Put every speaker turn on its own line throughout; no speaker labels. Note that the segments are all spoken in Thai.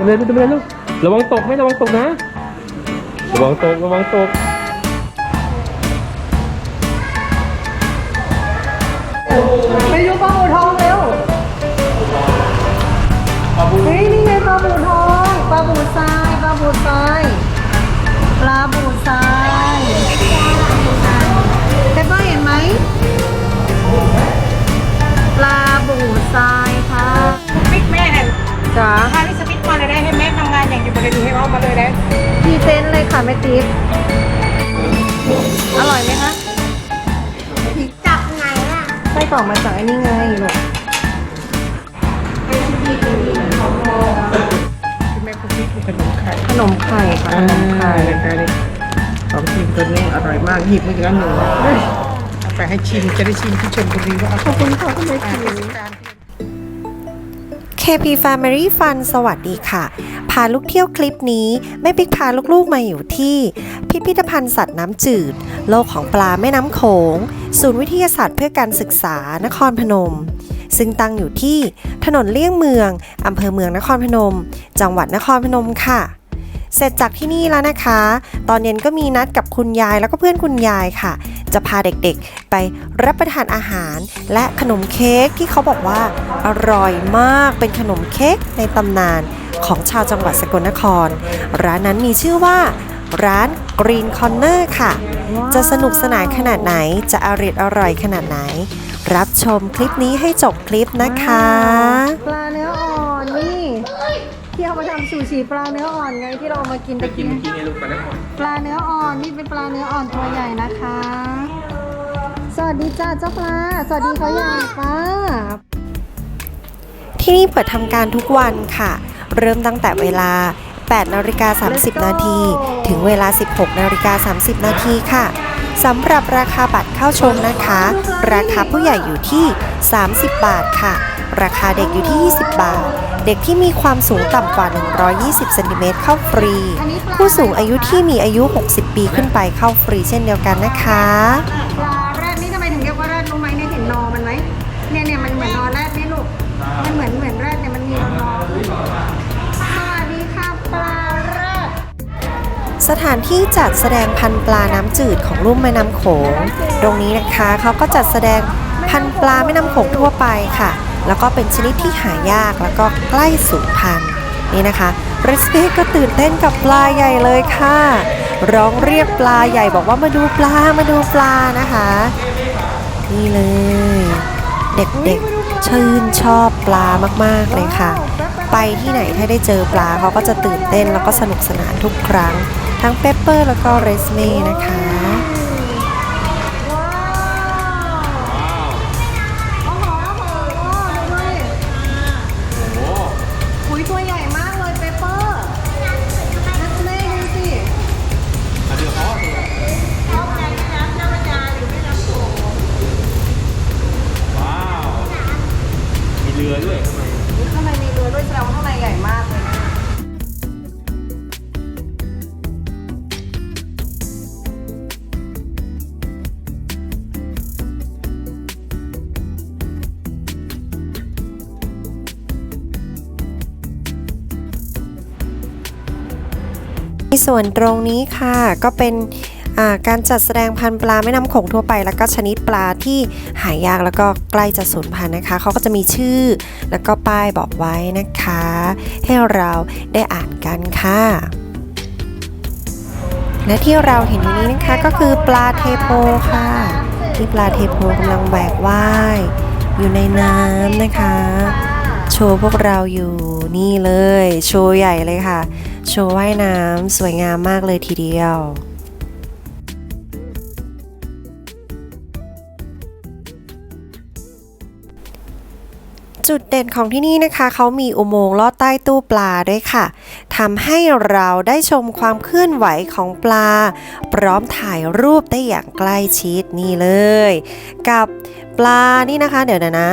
ทำอะไรลูกทำอะไรลูกระวังตกไหมระวังตกนะ ระวังตกระวังตก
ไปดูปลาบูทองเร็วเฮ้ยนี่ไงปลาบูทองปลาบูทรายปลาบูทรายปลาบูทรายเปเปอร์เห็นไหมปลา
ม่
ติ๊บอร่อยไหมคะ
จับไงล่ะ
ไส้กรอกมาจากไอ้นี่ไงลูก
แม่คุณพี่คือขนมไข่
ขนมไข่ค่ะขนมไข่
รายการนี้ของชิมตัวนี้อร่อยมากหยิบมาอีกแล้วหนึ่งเอาไปให้ชิมจะได้ชิมที่ชมบุรีว่าขอบคุณค่ะคุณแม่ชิม
KP Family Fun สวัสดีค่ะ พาลูกเที่ยวคลิปนี้แม่ปิ๊กพาลูกๆมาอยู่ที่ พิพิธภัณฑ์สัตว์น้ำจืด โลกของปลาแม่น้ำโขง ศูนย์วิทยาศาสตร์เพื่อการศึกษานครพนม ซึ่งตั้งอยู่ที่ถนนเลี่ยงเมืองอำเภอเมืองนครพนม จังหวัดนครพนมค่ะ เสร็จจากที่นี่แล้วนะคะ ตอนเย็นก็มีนัดกับคุณยายแล้วก็เพื่อนคุณยายค่ะ จะพาเด็กๆไปรับประทานอาหาร และขนมเค้กที่เขาบอกว่าอร่อยมากเป็นขนมเค้กในตำนานของชาวจังหวัดสกลนคร ร้านนั้นมีชื่อว่าร้าน Green Corner ค่ะ จะสนุกสนานขนาดไหน จะอร่อยอร่อยขนาดไหน รับชมคลิปนี้ให้จบคลิปนะคะ
ปลาเนื้ออ่อนนี่ที่ เอามาทำซูชิปลาเนื้ออ่อนไงที่เราเอามากิน
ไป
ตะ
กิน
กี้
เมื่อกี้ไงลูกไปแล้ว
ปลาเนื้ออ่อนนี่เป็นปลาเนื้ออ่อนตัวใหญ่นะคะ สวัสดีจ้าเจ้าปลาสวัสดีเขาอย่างป้า
ที่นี่เปิดทำการทุกวันค่ะ เริ่มตั้งแต่เวลา 8นาฬิกา30 นาที ถึงเวลา 16นาฬิกา30 นาทีค่ะสำหรับราคาบัตรเข้าชมนะคะ ราคาผู้ใหญ่อยู่ที่ 30 บาทค่ะ ราคาเด็กอยู่ที่ 20 บาท เด็กที่มีความสูงต่ำกว่า 120เซนติเมตรเข้าฟรี ผู้สูงอายุที่มีอายุ 60 ปีขึ้นไปเข้าฟรีเช่นเดียวกันนะคะ
ส
ถานที่จัดแสดงพันปลาน้ำจืดของลุ่มแม่น้ำโขง ตรงนี้นะคะเขาก็จัดแสดงพันปลาแม่น้ำโขงทั่วไปค่ะ แล้วก็เป็นชนิดที่หายากแล้วก็ใกล้สูญพันธุ์นี่นะคะเรสเต้ก็ตื่นเต้นกับปลาใหญ่เลยค่ะ ร้องเรียกปลาใหญ่บอกว่ามาดูปลามาดูปลานะคะ นี่เลย เด็กๆชื่นชอบปลามากๆเลยค่ะ ไปที่ไหนถ้าได้เจอปลาเขาก็จะตื่นเต้นแล้วก็สนุกสนานทุกครั้ง ทั้งเปปเปอร์แล้วก็เรสเม่นะคะ
ว้าวโอ้โหโอ้โหโอ้โหดูดิอุ้ยตัวใหญ่มากเลยเปเปอร์นัสเล่ดูสิ
ว้าวมีเรือด้วยทำไม
ข้างในมีเรือด้วยแสดงว่าข้างในใหญ่มากเลย
ในส่วนตรงนี้ค่ะก็เป็นการจัดแสดงพันธุ์ปลาแม่น้ำโขงทั่วไป แล้วก็ชนิดปลาที่หายากแล้วก็ใกล้จะสูญพันธุ์นะคะเขาก็จะมีชื่อ แล้วก็ป้ายบอกไว้นะคะ ให้เราได้อ่านกันค่ะ และที่เราเห็นอยู่นี้นะคะก็คือปลาเทโพค่ะ ที่ปลาเทโพกำลังแบกว่ายอยู่ในน้ำนะคะ โชว์พวกเราอยู่นี่เลย โชว์ใหญ่เลยค่ะ โชว์ว่ายน้ำสวยงามมากเลยทีเดียวจุดเด่นของที่นี่นะคะเขามีอุโมงค์ลอดใต้ตู้ปลาด้วยค่ะทำให้เราได้ชมความเคลื่อนไหวของปลา พร้อมถ่ายรูปได้อย่างใกล้ชิดนี่เลย กับปลานี่นะคะ เดี๋ยวนะนะ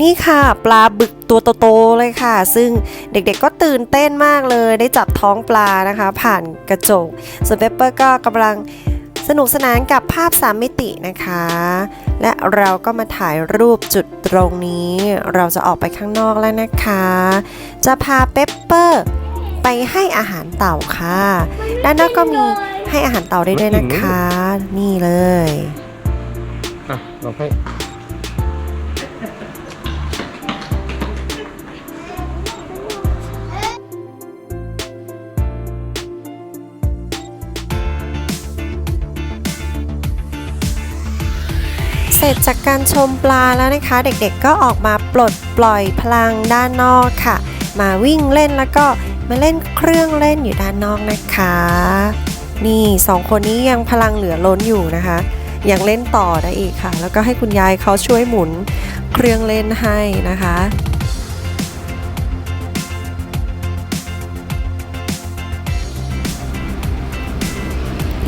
นี่ค่ะ ปลาบึกตัวโตๆเลยค่ะ ซึ่งเด็กๆก็ตื่นเต้นมากเลยได้จับท้องปลานะคะ ผ่านกระจก ส่วนเปปเปอร์ก็กำลังสนุกสนานกับภาพ3มิตินะคะ และเราก็มาถ่ายรูปจุดตรงนี้ เราจะออกไปข้างนอกแล้วนะคะ จะพาเปปเปอร์ไปให้อาหารเต่าค่ะด้านนอกก็มีให้อาหารเต่าได้ด้วยนะคะ นี่เลย
อะลองให้
ร็จจากการชมปลาแล้วนะคะ เด็กๆก็ออกมาปลดปล่อยพลังด้านนอกค่ะ มาวิ่งเล่นแล้วก็มาเล่นเครื่องเล่นอยู่ด้านนอกนะคะ นี่สองคนนี้ยังพลังเหลือล้นอยู่นะคะ ยังเล่นต่อได้อีกค่ะ แล้วก็ให้คุณยายเขาช่วยหมุนเครื่องเล่นให้นะคะ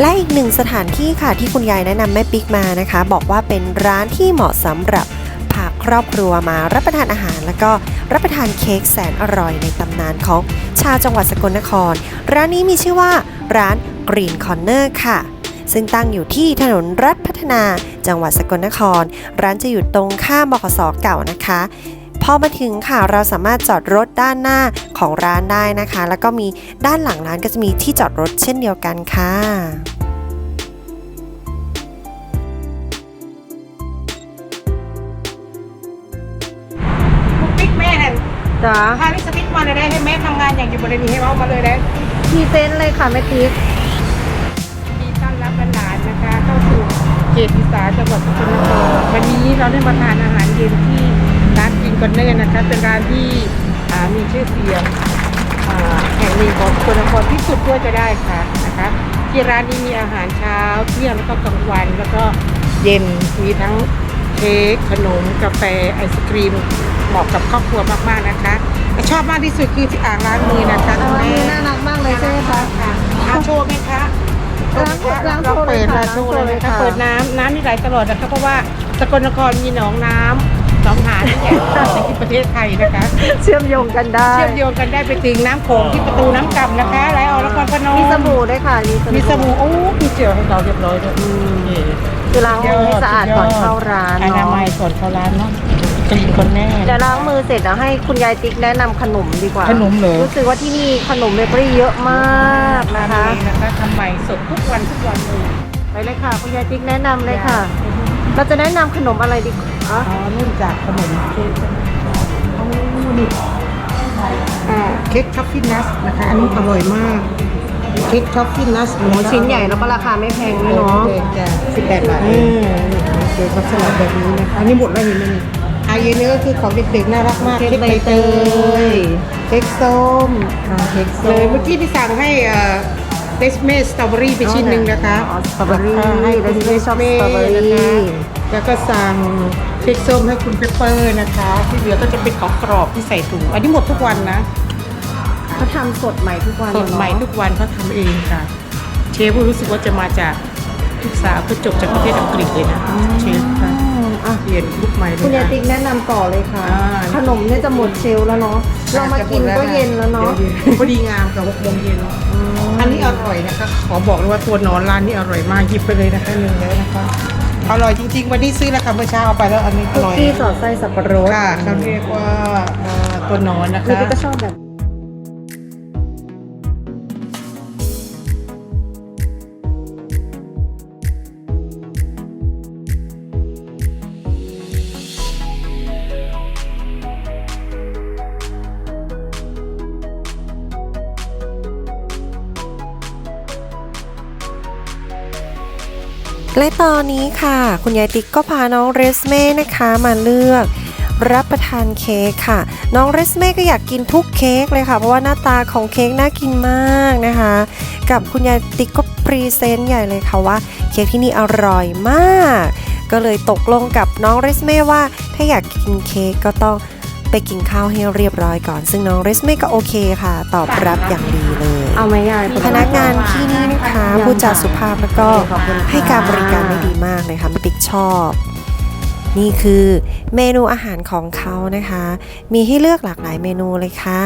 และอีกหนึ่งสถานที่ค่ะที่คุณยายแนะนำแม่ปิ๊กมานะคะ บอกว่าเป็นร้านที่เหมาะสำหรับพาครอบครัวมารับประทานอาหาร แล้วก็รับประทานเค้กแสนอร่อยในตำนานของชาวจังหวัดสกลนคร ร้านนี้มีชื่อว่าร้าน Green Corner ค่ะ ซึ่งตั้งอยู่ที่ถนนรัฐพัฒนาจังหวัดสกลนคร ร้านจะอยู่ตรงข้ามบขสเก่านะคะ พอมาถึงค่ะเราสามารถจอดรถด้านหน้าของร้านได้นะคะ แล้วก็มีด้านหลังร้านก็จะมีที่จอดรถเช่นเดียวกันค่ะ
ลูกปิ๊กแม่เนี่ย
จ้า
พาลิสปิกมาเลยได้ให้แม่ทำงานอย่างอยู่บริเวณให้เอามาเลยได้
พรีเซนต์เลยค่ะแม่ติ๊ก
มีต้อนรับหลานๆนะคะเข้าสู่เขตอีสานจังหวัดสกลนครวันนี้เราได้มาทานอาหารเย็นที่ ร้านกินคอนเนอร์นะคะ เป็นร้านที่อ่ามีชื่อเสียงอ่าแห่งหนึ่งของสกลนครที่สุดด้วยจะได้ค่ะนะคะที่ร้านนี้มีอาหารเช้าเที่ยงแล้วก็กลางวันแล้วก็เย็นมีทั้งเค้กขนมกาแฟไอศครีมเหมาะกับครอบครัวมากๆนะคะและชอบมากที่สุดคือที่อ่างล้างมือนะคะ
อ๋อ
คุณ
อัน
แม่
นี้น่ารักมากเลยใช่ไหมคะ
ค่ะอะโชว์ไหมคะ
ล้างล้างโช
เรา
ว์เลย
เปิด
ค่ะ
มาโชว์เลย
ล้างโชว์เลย
นะคะ
ค่ะ
เปิดน้ำน้ำนี่ไหลตลอดนะคะเพราะว่าสกลนครมีหนองน้ำ หนองหานที่ใหญ่ที่สุดในประเทศไทยนะคะ
เชื่อมโยงกันได้
เชื่อมโยงกันได้ไปถึงน้ำโขงที่ประตูน้ำกำนะคะไหลออกนครพนม
มีสบู่ด้วยค่ะ
มีสบู่โอ้มีเจลให้เราเรียบร้อยด้วยอืม
คือล้างมือให้สะอาดก่อนเข้าร้าน
อนา
เนาะ
มัยก่อนเข้าร้านเนาะกรีนคนแน่
เดี๋ยวล้างมือเสร็จแล้วให้คุณยายติ๊กแนะนำขนมดีกว่า
ขนมเหรอ
รู้สึกว่าที่นี่ขนมเบเกอรี่เยอะมากนะคะ
ทำเองนะคะทำใหม่สดทุกวันทุกวันเลย
ไปเลยค่ะคุณยายติ๊กแนะนำเลยค่ะ เราจะแนะนำขนมอะไรดีคะ
อ๋อเริ่มจากขนมเค้กโอ้นี่อ่าเค้กท็อฟฟี่นัสนะคะ อันนี้อร่อยมาก เค้กท็อฟฟี่นัส
โอ้ชิ้นใหญ่แล้วก็ราคาไม่แพงด้วยเนาะ
สิบแปดบาทเองเค้กลักษณะแบบนี้นะคะอันนี้หมดแล้วเห็นไหมนี่อาเยนนี่ก็คือของเด็กๆน่ารักมาก
เค้กใบเตย
เค้กส้มเค้กส้มเลยเมื่อกี้ที่สั่งให้เอ่อ เดสเมสสตรอเบอรี่ไปชิ้นหนึ่งนะคะ
อ๋อสตรอเบอรี่
ให้
เดสเมสชอบสตรอเบอรี่
นะคะแล้วก็สั่งเค้กส้มให้คุณเปปเปอร์นะคะ ที่เหลือก็จะเป็นของกรอบที่ใส่ถุง อันนี้หมดทุกวันนะ
เขาทำสดใหม่ทุกวัน
สดใหม่ทุกวันเขาทำเองค่ะ เชฟรู้สึกว่าจะมาจากลูกสาวคือจบจากประเทศอังกฤษเลยนะเชฟค่ะเปลี่ยนลูกใหม่เลย
คุณยายติ๊กแนะนำต่อเลยค่ะ ขนมเนี่ยจะหมดเชลแล้วเนาะเรามากินก็เย็นแล้วเนาะ
พอดีงามกับหกโมงเย็น อันนี้อร่อยนะคะ ขอบอกเลยว่าตัวหนอนร้านนี้อร่อยมากหยิบไปเลยนะคะหนึ่งเลยนะคะอร่อยจริงๆ วันนี้ซื้อแล้วค่ะเมื่อเช้าเอาไปแล้วอันนี้อ
คุก
ร่อย
กี้สอดไส้สับปะรด
ค่ะเขาเรียกว่าเอ่อตัวหนอนนะ
นี่
คะ
ติ๊กก็ชอบแบบ
และตอนนี้ค่ะ คุณยายติ๊กก็พาน้องเรสเม่นะคะมาเลือกรับประทานเค้กค่ะ น้องเรสเม่ก็อยากกินทุกเค้กเลยค่ะ เพราะว่าหน้าตาของเค้กน่ากินมากนะคะ กับคุณยายติ๊กก็พรีเซนต์ใหญ่เลยค่ะว่าเค้กที่นี่อร่อยมาก ก็เลยตกลงกับน้องเรสเม่ว่า ถ้าอยากกินเค้กก็ต้อง ไปกินข้าวให้เรียบร้อยก่อน ซึ่งน้องเรสเม่ก็โอเคค่ะ ตอบรับอย่างดีเลย
เอาไหมยาย
พนักงานที่นี่นะคะพูดจาสุภาพแล้วก็ให้การบริการได้ดีมากเลยค่ะปิ๊กชอบนี่คือเมนูอาหารของเขานะคะ มีให้เลือกหลากหลายเมนูเลยค่ะ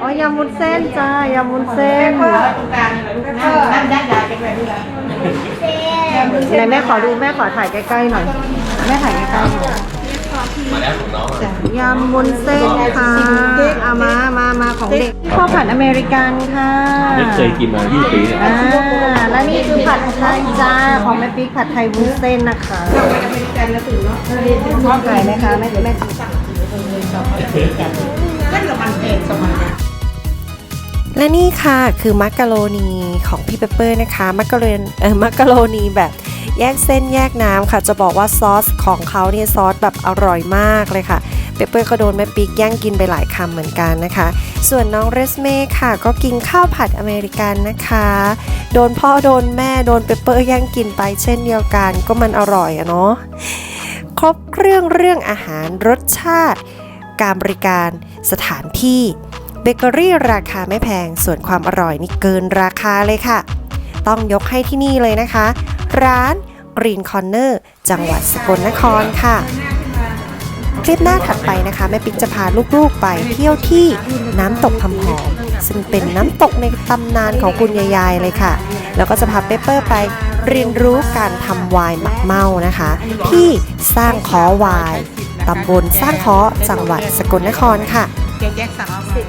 อ๋อยำวุ้นเส้นจ้ายำวุ้นเส้น
น้ำยัดยาเป็นแบบนี้
ไหนแม่ขอดูแม่ขอถ่ายใกล้ๆหน่อย แม่ถ่ายใกล้ๆหน่อย
มาแล้วของน้องอะ
ยำมุนเส้นค่ะเอามามามาของเด็กข้าวผัดอเมริกันค่ะ
ไม่เคยกินมา20ปีเนี่ย
อ่าและนี่คือผัดไทยจ้าของแม่ปิ๊กผัดไทยวุ้นเส้นนะคะชอบขายไหมคะแม่แม่
และนี่ค่ะคือมักกะโรนีของพี่เปเปอร์นะคะ มักกะโรนเออมักกะโรนีแบบ แยกเส้นแยกน้ำค่ะ จะบอกว่าซอสของเขาเนี่ยซอสแบบอร่อยมากเลยค่ะเปเปอร์ก็โดนแม่ปิ๊กแย่งกินไปหลายคำเหมือนกันนะคะ ส่วนน้องเรสเม่ค่ะก็กินข้าวผัดอเมริกันนะคะ โดนพ่อโดนแม่โดนเปเปอร์แย่งกินไปเช่นเดียวกันก็มันอร่อยอะเนาะครบเครื่องเรื่องอาหารรสชาติ การบริการสถานที่เบเกอรี่ราคาไม่แพงส่วนความอร่อยนี่เกินราคาเลยค่ะ ต้องยกให้ที่นี่เลยนะคะ ร้าน Green Corner จังหวัดสกลนครค่ะ คลิปหน้าถัดไปนะคะ แม่ปิ๊กจะพาลูกๆไปเที่ยวที่น้ำตกทำหอม ซึ่งเป็นน้ำตกในตำนานของคุณยายๆเลยค่ะ แล้วก็จะพาเปเปอร์ไปเรียนรู้การทำไวน์หมักเมานะคะ ที่สร้างขอไวน์ตำบลสร้างขอจังหวัดสกลนครค่ะ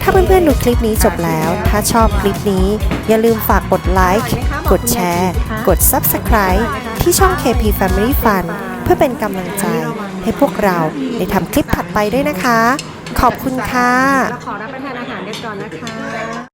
ถ้าเพื่อนๆดูคลิปนี้จบแล้ว ถ้าชอบคลิปนี้ อย่าลืมฝากกดไลค์ กดแชร์ กด Subscribe ที่ช่อง KP Family Fun เพื่อเป็นกำลังใจให้พวกเราได้ทำคลิปถัดไปด้วยนะคะ ขอบคุณค่ะ
เราขอรับประทานอาหารกันก่อนนะคะ